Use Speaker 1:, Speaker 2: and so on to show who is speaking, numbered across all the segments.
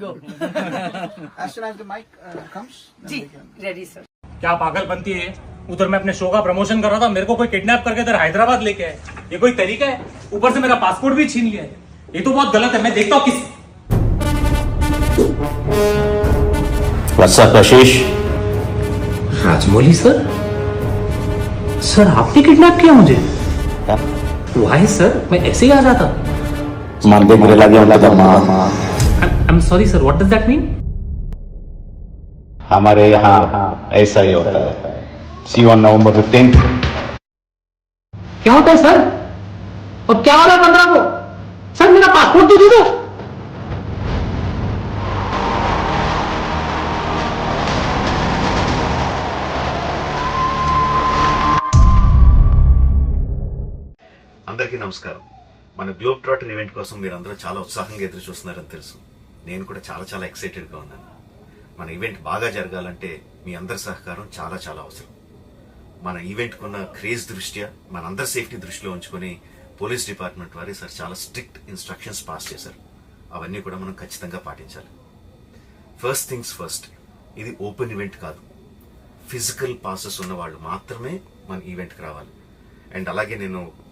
Speaker 1: go. as soon as the mic uh, comes.
Speaker 2: Ji, ready sir.
Speaker 3: क्या पागल बनती है? उधर मैं अपने शो का प्रमोशन कर रहा था मेरे को कोई किडनैप करके इधर हैदराबाद लेके आए ये कोई तरीका है? ऊपर से मेरा पासपोर्ट भी छीन लिया है। ये तो बहुत गलत है मैं देखता हूँ किस
Speaker 4: WhatsApp Ashish
Speaker 3: Rajamouli sir? Sir आपने किडनैप किया मुझे। हाँ। वाई सर मैं ऐसे ही आ जाता।
Speaker 4: मान दे माँ लगे
Speaker 3: रहा था माँ am sorry sir what does that mean
Speaker 4: हमारे यहाँ ऐसा ही होता है सी ऑन नवंबर फिफ्टीन
Speaker 3: क्या होता है सर और क्या हो रहा है पंद्रह को सर मेरा पासपोर्ट तो दे दो
Speaker 5: అందరికీ నమస్కారం మన గ్లోబ్ ట్రాటర్ ఈవెంట్ కోసం మీరు అందరూ చాలా ఉత్సాహంగా ఎదురు చూస్తున్నారని తెలుసు నేను కూడా చాలా చాలా ఎక్సైటెడ్గా ఉన్నాను. మన ఈవెంట్ బాగా జరగాలంటే మీ అందరి సహకారం చాలా చాలా అవసరం. మన ఈవెంట్ ఉన్న క్రేజ్ దృష్ట్యా మన అందరి సేఫ్టీ దృష్టిలో ఉంచుకొని పోలీస్ డిపార్ట్మెంట్ వారి సార్ చాలా స్ట్రిక్ట్ ఇన్స్ట్రక్షన్స్ పాస్ చేశారు. అవన్నీ కూడా మనం ఖచ్చితంగా పాటించాలి. ఫస్ట్ థింగ్స్ ఫస్ట్ ఇది ఓపెన్ ఈవెంట్ కాదు. ఫిజికల్ పాసెస్ ఉన్న వాళ్ళు మాత్రమే మన ఈవెంట్కి రావాలి. అండ్ అలాగే నేను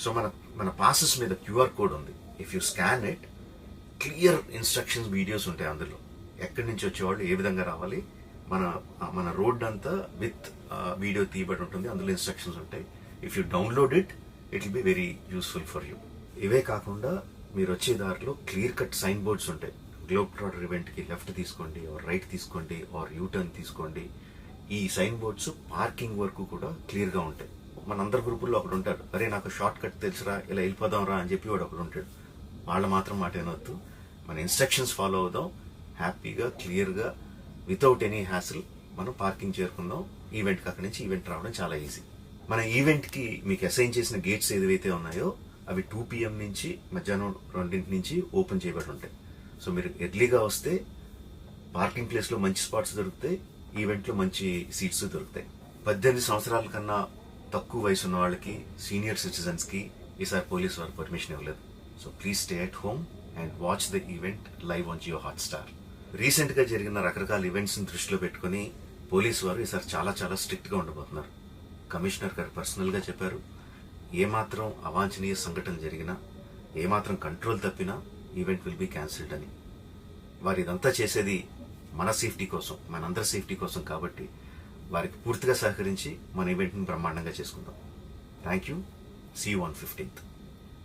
Speaker 5: సో మన మన పాసెస్ మీద క్యూఆర్ కోడ్ ఉంది. If you scan it clear instructions videos ఉంటాయి అందులో. ఎక్కడి నుంచి వచ్చేవాళ్ళు ఏ విధంగా రావాలి మన మన రోడ్ అంతా విత్ వీడియో తీయబడి ఉంటుంది అందులో ఇన్స్ట్రక్షన్స్ ఉంటాయి. If you download it it will be very useful for you ఇవే కాకుండా మీరు వచ్చే దారిలో క్లియర్ కట్ సైన్ బోర్డ్స్ ఉంటాయి గ్లోబ్ ట్రాటర్ ఈవెంట్కి లెఫ్ట్ తీసుకోండి ఆర్ రైట్ తీసుకోండి ఆర్ యూ టర్న్ తీసుకోండి. ఈ సైన్ బోర్డ్స్ పార్కింగ్ వరకు కూడా క్లియర్గా ఉంటాయి. మనందరి గ్రూపుల్లో ఒకడు ఉంటాడు. అరే నాకు షార్ట్ కట్ తెలుసురా ఇలా వెళ్ళిపోదాం రా అని చెప్పి వాడు ఒకడు ఉంటాడు. వాళ్ళు మాత్రం మాట వినొద్దు మన ఇన్స్ట్రక్షన్స్ ఫాలో అవుదాం. హ్యాపీగా క్లియర్గా వితౌట్ ఎనీ హ్యాసిల్ మనం పార్కింగ్ చేరుకుందాం. ఈవెంట్కి అక్కడి నుంచి ఈవెంట్ రావడం చాలా ఈజీ మన ఈవెంట్కి మీకు అసైన్ చేసిన గేట్స్ ఏదైతే ఉన్నాయో అవి టూ పిఎం నుంచి మధ్యాహ్నం రెండింటి నుంచి ఓపెన్ చేయబడి ఉంటాయి. సో మీరు ఎర్లీగా వస్తే పార్కింగ్ ప్లేస్లో మంచి స్పాట్స్ దొరుకుతాయి. ఈవెంట్లో మంచి సీట్స్ దొరుకుతాయి. పద్దెనిమిది సంవత్సరాల కన్నా తక్కువ వయసు ఉన్న వాళ్ళకి సీనియర్ సిటిజన్స్కి ఈసారి పోలీస్ వారు పర్మిషన్ ఇవ్వలేదు. So please stay at home and watch the event live on Jio Hotstar రీసెంట్గా జరిగిన రకరకాల ఈవెంట్స్ని దృష్టిలో పెట్టుకుని పోలీస్ వారు ఈసారి చాలా చాలా స్ట్రిక్ట్గా ఉండబోతున్నారు. కమిషనర్ గారు పర్సనల్గా చెప్పారు ఏమాత్రం అవాంఛనీయ సంఘటన జరిగినా ఏమాత్రం కంట్రోల్ తప్పినా ఈవెంట్ విల్ బి క్యాన్సిల్డ్ అని. వారు ఇదంతా చేసేది మన సేఫ్టీ కోసం మనందరి సేఫ్టీ కోసం కాబట్టి వారికి పూర్తిగా సహకరించి మన ఈవెంట్ని బ్రహ్మాండంగా చేసుకుందాం. Thank you see one fifteenth